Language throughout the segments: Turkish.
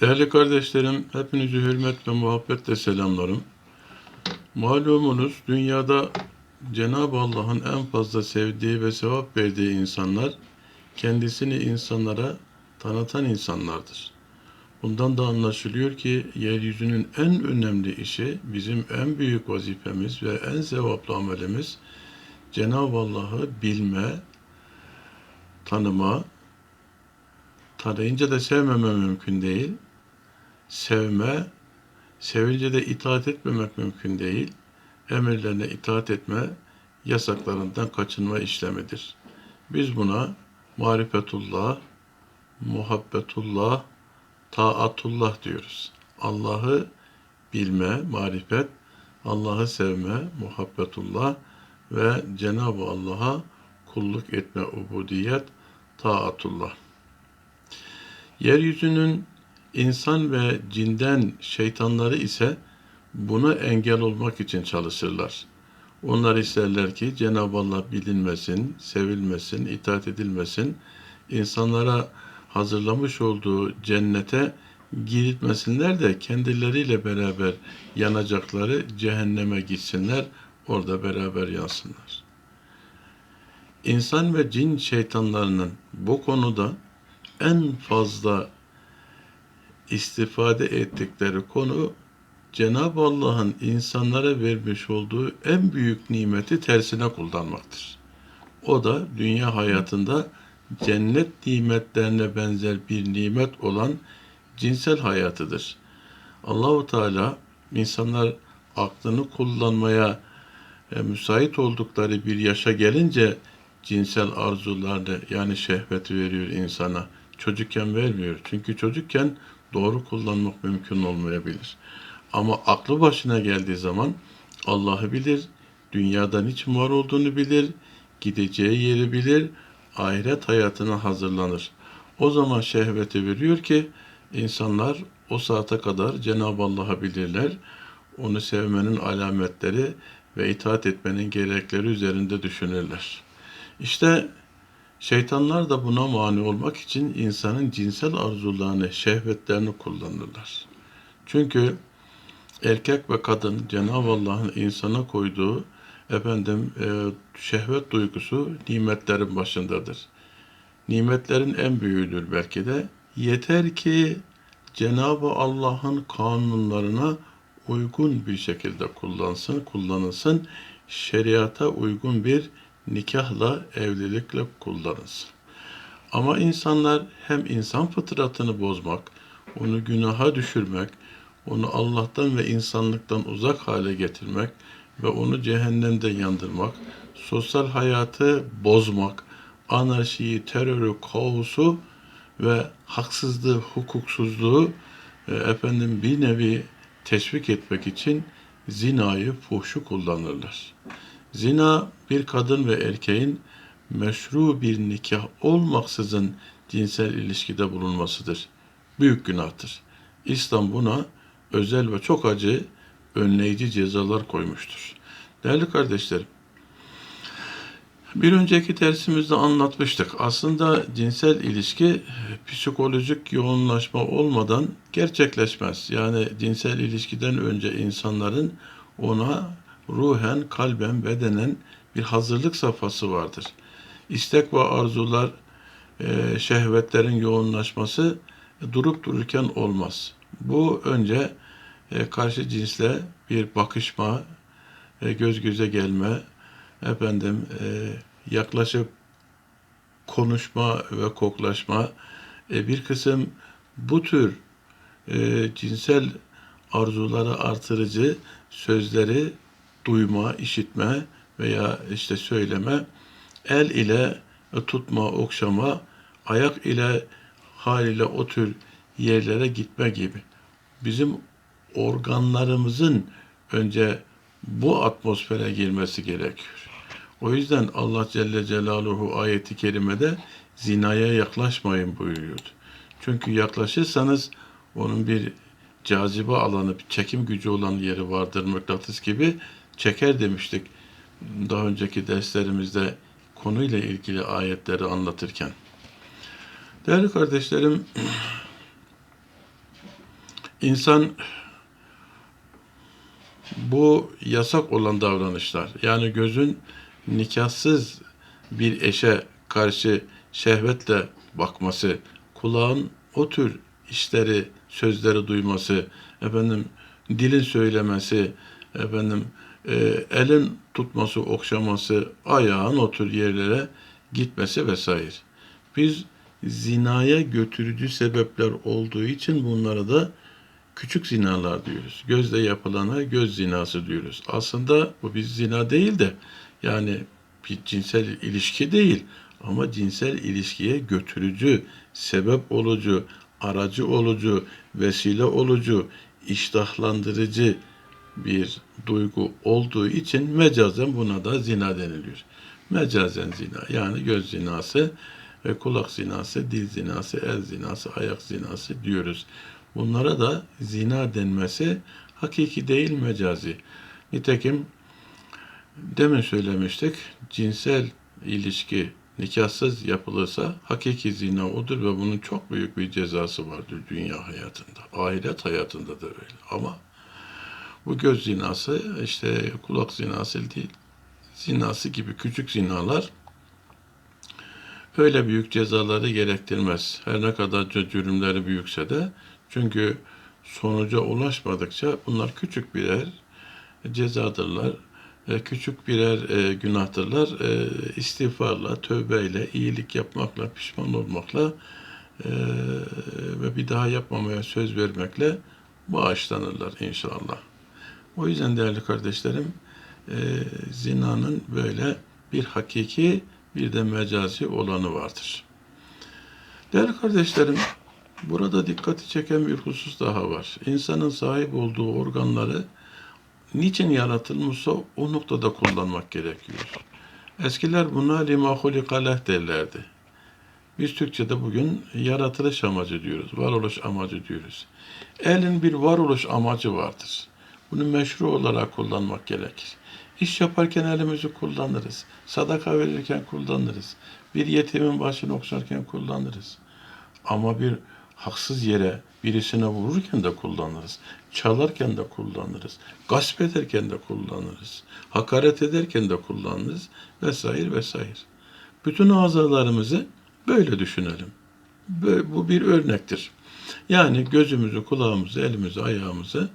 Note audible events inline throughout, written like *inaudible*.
Değerli kardeşlerim, hepinizi hürmet ve muhabbetle selamlarım. Malumunuz dünyada Cenab-ı Allah'ın en fazla sevdiği ve sevap verdiği insanlar kendisini insanlara tanıtan insanlardır. Bundan da anlaşılıyor ki yeryüzünün en önemli işi, bizim en büyük vazifemiz ve en sevaplı amelimiz Cenab-ı Allah'ı bilme, tanıma, tanıyınca da sevmeme mümkün değil. Sevme, sevince de itaat etmemek mümkün değil. Emirlerine itaat etme, yasaklarından kaçınma işlemidir. Biz buna marifetullah, muhabbetullah, taatullah diyoruz. Allah'ı bilme, marifet, Allah'ı sevme, muhabbetullah ve Cenab-ı Allah'a kulluk etme, ubudiyet, taatullah. Yeryüzünün insan ve cinden şeytanları ise buna engel olmak için çalışırlar. Onlar isterler ki Cenab-ı Allah bilinmesin, sevilmesin, itaat edilmesin, insanlara hazırlamış olduğu cennete girilmesinler de kendileriyle beraber yanacakları cehenneme gitsinler, orada beraber yansınlar. İnsan ve cin şeytanlarının bu konuda en fazla istifade ettikleri konu Cenab-ı Allah'ın insanlara vermiş olduğu en büyük nimeti tersine kullanmaktır. O da dünya hayatında cennet nimetlerine benzer bir nimet olan cinsel hayatıdır. Allahu Teala insanlar aklını kullanmaya e, müsait oldukları bir yaşa gelince cinsel arzularını yani şehveti veriyor insana. Çocukken vermiyor. Çünkü çocukken doğru kullanmak mümkün olmayabilir. Ama aklı başına geldiği zaman Allah'ı bilir, dünyada niçin var olduğunu bilir, gideceği yeri bilir, ahiret hayatına hazırlanır. O zaman şehveti veriyor ki insanlar o saate kadar Cenab-ı Allah'ı bilirler. Onu sevmenin alametleri ve itaat etmenin gerekleri üzerinde düşünürler. İşte şeytanlar da buna mani olmak için insanın cinsel arzularını, şehvetlerini kullanırlar. Çünkü erkek ve kadın Cenab-ı Allah'ın insana koyduğu efendim e, şehvet duygusu nimetlerin başındadır. Nimetlerin en büyüğüdür belki de. Yeter ki Cenab-ı Allah'ın kanunlarına uygun bir şekilde kullansın, kullanılsın. Şeriata uygun bir nikahla, evlilikle kullanılsın. Ama insanlar hem insan fıtratını bozmak, onu günaha düşürmek, onu Allah'tan ve insanlıktan uzak hale getirmek ve onu cehennemde yandırmak, sosyal hayatı bozmak, anarşiyi, terörü, kaosu ve haksızlığı, hukuksuzluğu e, efendim bir nevi teşvik etmek için zinayı, fuhşu kullanırlar. Zina bir kadın ve erkeğin meşru bir nikah olmaksızın cinsel ilişkide bulunmasıdır. Büyük günahtır. İslam buna özel ve çok acı önleyici cezalar koymuştur. Değerli kardeşlerim, bir önceki dersimizde anlatmıştık. Aslında cinsel ilişki psikolojik yoğunlaşma olmadan gerçekleşmez. Yani cinsel ilişkiden önce insanların ona ruhen, kalben, bedenen bir hazırlık safhası vardır. İstek ve arzular, e, şehvetlerin yoğunlaşması durup dururken olmaz. Bu önce e, karşı cinsle bir bakışma, e, göz göze gelme, efendim yaklaşıp konuşma ve koklaşma, bir kısım bu tür cinsel arzuları artırıcı sözleri duyma, işitme veya işte söyleme, el ile tutma, okşama, ayak ile hal ile o tür yerlere gitme gibi. Bizim organlarımızın önce bu atmosfere girmesi gerekiyor. O yüzden Allah Celle Celaluhu ayeti kerimede zinaya yaklaşmayın buyuruyordu. Çünkü yaklaşırsanız onun bir cazibe alanı, bir çekim gücü olan yeri vardır mıknatıs gibi çeker demiştik daha önceki derslerimizde konuyla ilgili ayetleri anlatırken. Değerli kardeşlerim, *clears throat* insan bu yasak olan davranışlar yani gözün nikahsız bir eşe karşı şehvetle bakması, kulağın o tür işleri, sözleri duyması, efendim dilin söylemesi, efendim e, elin tutması, okşaması, ayağın o tür yerlere gitmesi vesaire. Biz zinaya götürücü sebepler olduğu için bunlara da küçük zinalar diyoruz. Gözle yapılana göz zinası diyoruz. Aslında bu bir zina değil de yani bir cinsel ilişki değil ama cinsel ilişkiye götürücü, sebep olucu, aracı olucu, vesile olucu, iştahlandırıcı bir duygu olduğu için mecazen buna da zina deniliyor. Mecazen zina yani göz zinası, e, kulak zinası, dil zinası, el zinası, ayak zinası diyoruz. Bunlara da zina denmesi hakiki değil mecazi. Nitekim demin söylemiştik cinsel ilişki nikahsız yapılırsa hakiki zina odur ve bunun çok büyük bir cezası vardır dünya hayatında. Ahiret hayatında da öyle. Ama bu göz zinası işte kulak zinası değil zinası gibi küçük zinalar öyle büyük cezaları gerektirmez. Her ne kadar cürümleri büyükse de çünkü sonuca ulaşmadıkça bunlar küçük birer cezadırlar. E, küçük birer e, günahtırlar. E, istiğfarla, tövbeyle, iyilik yapmakla, pişman olmakla e, ve bir daha yapmamaya söz vermekle bağışlanırlar inşallah. O yüzden değerli kardeşlerim, e, zinanın böyle bir hakiki bir de mecazi olanı vardır. Değerli kardeşlerim, burada dikkati çeken bir husus daha var. İnsanın sahip olduğu organları niçin yaratılmışsa o noktada kullanmak gerekiyor. Eskiler buna lima hulikaleh derlerdi. Biz Türkçe'de bugün yaratılış amacı diyoruz, varoluş amacı diyoruz. Elin bir varoluş amacı vardır. Bunu meşru olarak kullanmak gerekir. İş yaparken elimizi kullanırız. Sadaka verirken kullanırız. Bir yetimin başını okşarken kullanırız. Ama bir haksız yere birisine vururken de kullanırız. Çalarken de kullanırız. Gasp ederken de kullanırız. Hakaret ederken de kullanırız. Vesaire vesaire. Bütün azalarımızı böyle düşünelim. Bu bir örnektir. Yani gözümüzü, kulağımızı, elimizi, ayağımızı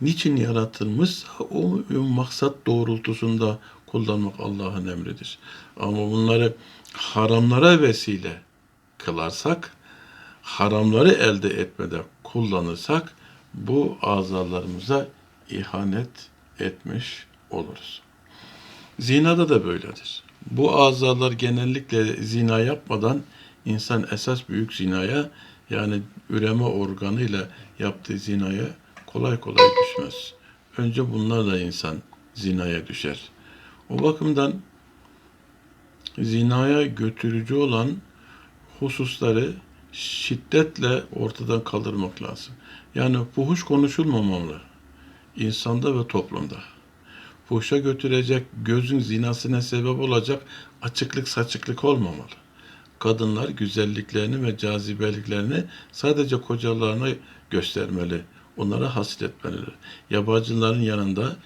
niçin yaratılmışsa o maksat doğrultusunda kullanmak Allah'ın emridir. Ama bunları haramlara vesile kılarsak, haramları elde etmede kullanırsak bu azalarımıza ihanet etmiş oluruz. Zinada da böyledir. Bu azalar genellikle zina yapmadan insan esas büyük zinaya yani üreme organıyla yaptığı zinaya kolay kolay düşmez. Önce bunlarla insan zinaya düşer. O bakımdan zinaya götürücü olan hususları şiddetle ortadan kaldırmak lazım. Yani fuhuş konuşulmamalı insanda ve toplumda. Fuhuşa götürecek, gözün zinasına sebep olacak açıklık saçıklık olmamalı. Kadınlar güzelliklerini ve cazibeliklerini sadece kocalarına göstermeli onlara hasretmelidir. Yabancıların yanında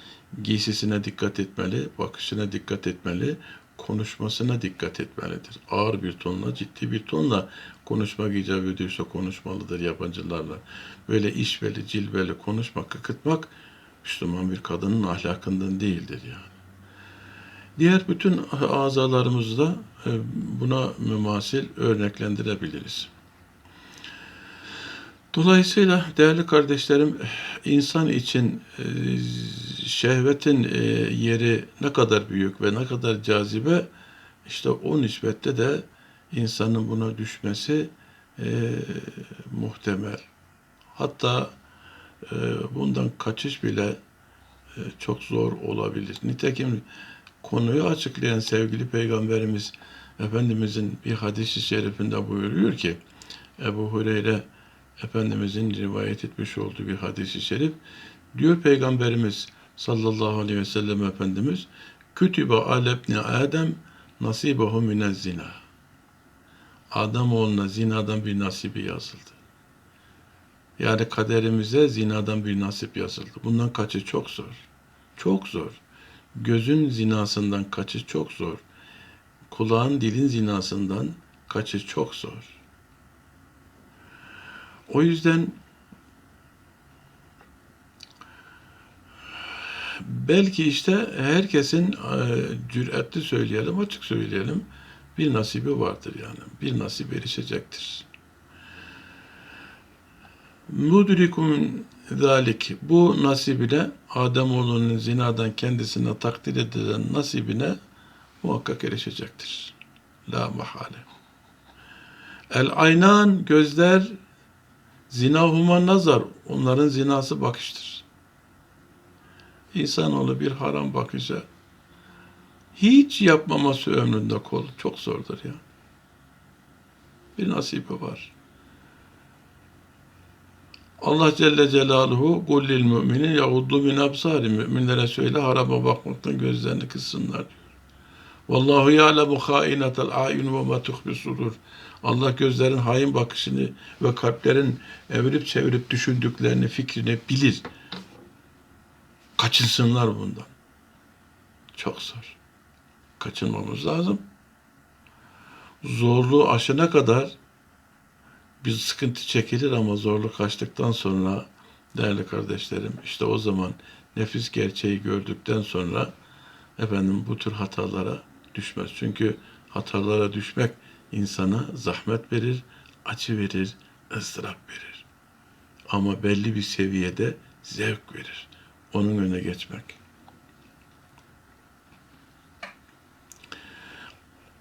giysisine dikkat etmeli, bakışına dikkat etmeli, konuşmasına dikkat etmelidir. Ağır bir tonla, ciddi bir tonla konuşmak icap ediyorsa konuşmalıdır yabancılarla. Böyle işveli, cilveli konuşmak, kıkıtmak Müslüman bir kadının ahlakından değildir yani. Diğer bütün azalarımızda e, buna mümasil örneklendirebiliriz. Dolayısıyla değerli kardeşlerim insan için e, şehvetin e, yeri ne kadar büyük ve ne kadar cazibe işte o nispette de insanın buna düşmesi e, muhtemel. Hatta bundan kaçış bile çok zor olabilir. Nitekim konuyu açıklayan sevgili Peygamberimiz Efendimizin bir hadisi şerifinde buyuruyor ki Ebu Hureyre Efendimizin rivayet etmiş olduğu bir hadisi şerif. Diyor Peygamberimiz sallallahu aleyhi ve sellem Efendimiz Kütübe alebni Adem nasibahu minez zina. Adam oğluna zinadan bir nasibi yazıldı. Yani kaderimize zinadan bir nasip yazıldı. Bundan kaçı çok zor. Çok zor. Gözün zinasından kaçı çok zor. Kulağın dilin zinasından kaçı çok zor. O yüzden belki işte herkesin e, cüretli söyleyelim, açık söyleyelim bir nasibi vardır yani. Bir nasip erişecektir. Mudrikum zalik bu nasibine Ademoğlunun zinadan kendisine takdir edilen nasibine muhakkak erişecektir. La mahale. El aynan gözler zinahuma nazar onların zinası bakıştır. İnsanoğlu bir haram bakışa hiç yapmaması ömründe kol çok zordur ya. Bir nasibi var. Allah Celle Celaluhu kul lil müminin yaguddu min absari müminlere söyle harama bakmaktan gözlerini kıssınlar diyor. Vallahu ya'lemu hainatel ayun ve ma tuhfi sudur. Allah gözlerin hain bakışını ve kalplerin evirip çevirip düşündüklerini, fikrini bilir. Kaçınsınlar bundan. Çok zor. Kaçınmamız lazım. Zorluğu aşana kadar bir sıkıntı çekilir ama zorluk açtıktan sonra değerli kardeşlerim işte o zaman nefis gerçeği gördükten sonra efendim bu tür hatalara düşmez. Çünkü hatalara düşmek insana zahmet verir, acı verir, ızdırap verir. Ama belli bir seviyede zevk verir. Onun önüne geçmek.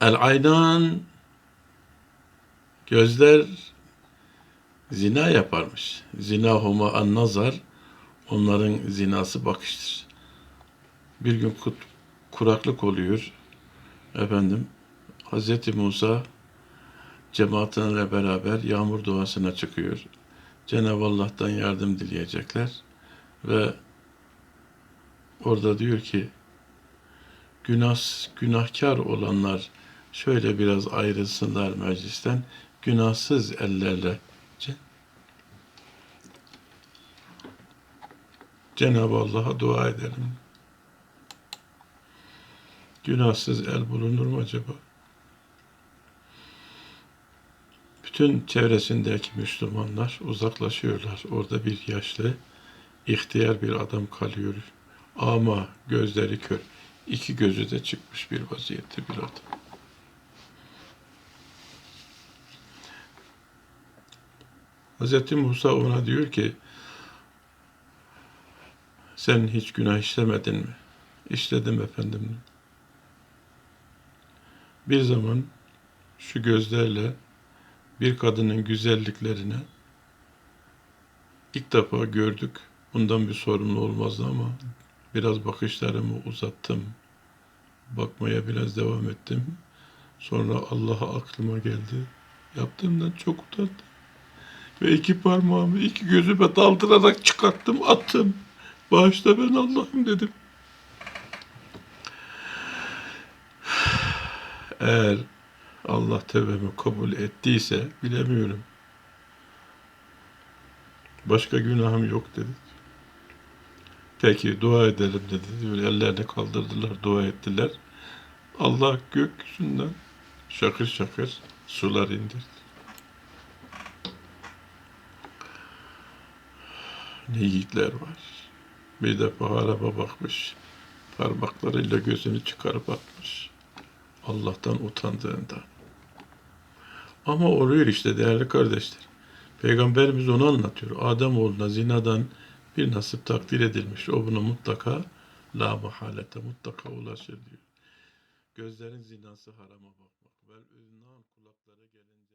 El aynan gözler zina yaparmış. Zina huma an nazar onların zinası bakıştır. Bir gün kut, kuraklık oluyor. Efendim Hz. Musa cemaatinle beraber yağmur duasına çıkıyor. Cenab-ı Allah'tan yardım dileyecekler ve orada diyor ki günah günahkar olanlar şöyle biraz ayrılsınlar meclisten günahsız ellerle Ce- Cenab-ı Allah'a dua edelim. Günahsız el bulunur mu acaba? Bütün çevresindeki Müslümanlar uzaklaşıyorlar. Orada bir yaşlı, ihtiyar bir adam kalıyor. Ama gözleri kör. İki gözü de çıkmış bir vaziyette bir adam. Hz. Musa ona diyor ki sen hiç günah işlemedin mi? İşledim efendim. Bir zaman şu gözlerle bir kadının güzelliklerini ilk defa gördük. Bundan bir sorumlu olmazdı ama biraz bakışlarımı uzattım. Bakmaya biraz devam ettim. Sonra Allah'a aklıma geldi. Yaptığımdan çok utandım. Ve iki parmağımı iki gözüme daldırarak çıkarttım, attım. Bağışla ben Allah'ım dedim. *sighs* Eğer Allah tevbemi kabul ettiyse bilemiyorum. Başka günahım yok dedi. Peki dua edelim dedi. Böyle ellerini kaldırdılar, dua ettiler. Allah gökyüzünden şakır şakır sular indirdi. Ne yiğitler var. Bir defa araba bakmış. Parmaklarıyla gözünü çıkarıp atmış. Allah'tan utandığında. Ama oluyor işte değerli kardeşler. Peygamberimiz onu anlatıyor. Adem oğluna zinadan bir nasip takdir edilmiş. O buna mutlaka la mahalete mutlaka ulaşır diyor. Gözlerin zinası harama bakmak. Vel üznân kulaklara gelince